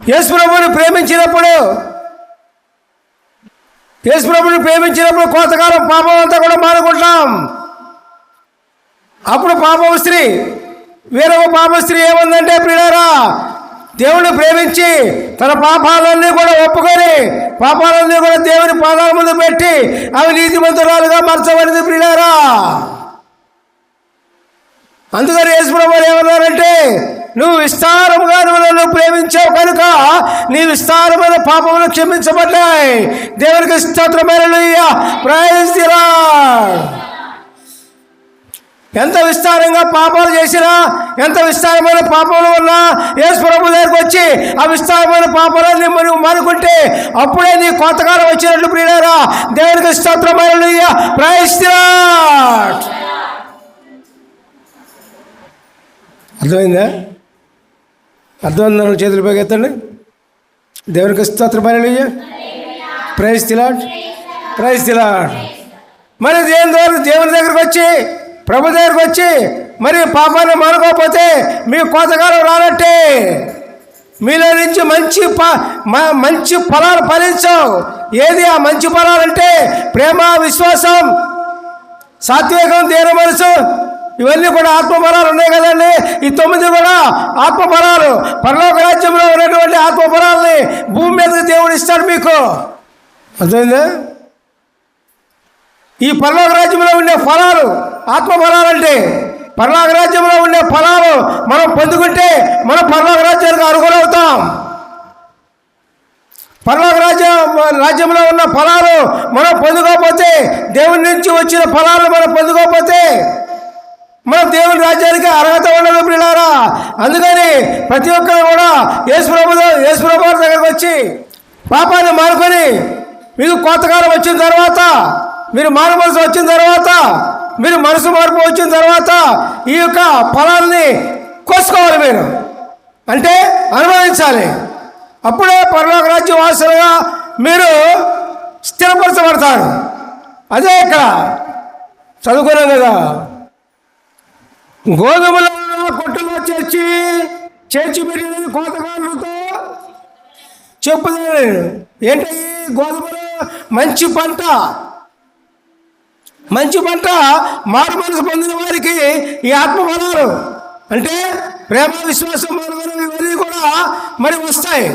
యేసుప్రభుని ప్రేమించినప్పుడు యేసుప్రభుని ప్రేమించినప్పుడు కోతకాలం పాపం అంతా కూడా మానుకుంటాం. అప్పుడు పాపం స్త్రీ వేరొక పాప స్త్రీ ఏముందంటే ప్రియులారా దేవుని ప్రేమించి తన పాపాలన్నీ కూడా ఒప్పుకొని పాపాలన్నీ కూడా దేవుని పాదాల ముందు పెట్టి అవి నీతిమంతురాలుగా మార్చబడింది ప్రియులారా. అందుకని యేసుప్రభు ఏమన్నారంటే నువ్వు విస్తారముగా నువ్వు నన్ను ప్రేమించావు కనుక నీ విస్తారమైన పాపములు క్షమించబడ్డాయి. దేవునికి స్తోత్రమైన ప్రైజ్ ఎంత విస్తారంగా పాపాలు చేసినా ఎంత విస్తారమైన పాపములు ఉన్నా యేసు ప్రభు దగ్గరికి వచ్చి ఆ విస్తారమైన పాపాలన్నీ మనం మనుకుంటే అప్పుడే నీ కొంతకాలం వచ్చినట్లు ప్రియులారా. దేవునికి స్తోత్రమైన ప్రయత్నిరా అర్థమైందా? అర్థం చేతులు పైకెత్తండి దేవునికి స్తోత్రమైన ప్రైజ్ తిలాడ్ ప్రైజ్ తిలాడ్ మరి దేని ద్వారా దేవుని దగ్గరకు వచ్చి ప్రభు దగ్గరకు వచ్చి మరి పాపాన్ని మానుకోకపోతే మీ కోతకాలం రానట్టే. మీలో నుంచి మంచి ప మ- మంచి ఫలాలు ఫలించవు. ఏది ఆ మంచి ఫలాలంటే ప్రేమ విశ్వాసం సాత్వికం దేని మనసు ఇవన్నీ కూడా ఆత్మఫలాలు ఉన్నాయి కదండి. ఈ తొమ్మిది కూడా ఆత్మ ఫలాలు పరలోక రాజ్యంలో ఉన్నటువంటి ఆత్మఫలాల్ని భూమి మీద దేవుడు ఇస్తాడు మీకు. అర్థమైందా? ఈ పరలోక రాజ్యంలో ఉండే ఫలాలు ఆత్మఫలాలు అంటే పరలోక రాజ్యంలో ఉండే ఫలాలు మనం పొందుకుంటే మనం పరలోక రాజ్యానికి అర్హులవుతాం. పరలోక రాజ్యం రాజ్యంలో ఉన్న ఫలాలు మనం పొందుకోకపోతే దేవుడి నుంచి వచ్చిన ఫలాలు మనం పొందుకోకపోతే దేవుని రాజ్యానికి అర్హత ఉండదు పిల్లారా అందుకని ప్రతి ఒక్కరు కూడా యేసు ప్రభు యేసు ప్రభు దగ్గరకు వచ్చి పాపాన్ని మానుకొని మీకు కోతకాలం వచ్చిన తర్వాత మీరు మారు మనసు వచ్చిన తర్వాత మీరు మనసు మార్పు వచ్చిన తర్వాత ఈ యొక్క ఫలాల్ని కోసుకోవాలి మీరు. అంటే అనుభవించాలి. అప్పుడే పరలోక రాజ్య వాసులుగా మీరు స్థిరపరచబడతారు. అదే ఇక్కడ చదువుకున్నాం కదా. గోధుమల కొట్టులో చేర్చి చేర్చి పెట్టినది కోతకారులతో చెప్పుదే ఏంటి గోధుమలు? మంచి పంట. మంచి పంట మారు మనసు పొందిన వారికి ఈ ఆత్మఫలాలు అంటే ప్రేమ విశ్వాసం ఇవన్నీ కూడా మరి వస్తాయి.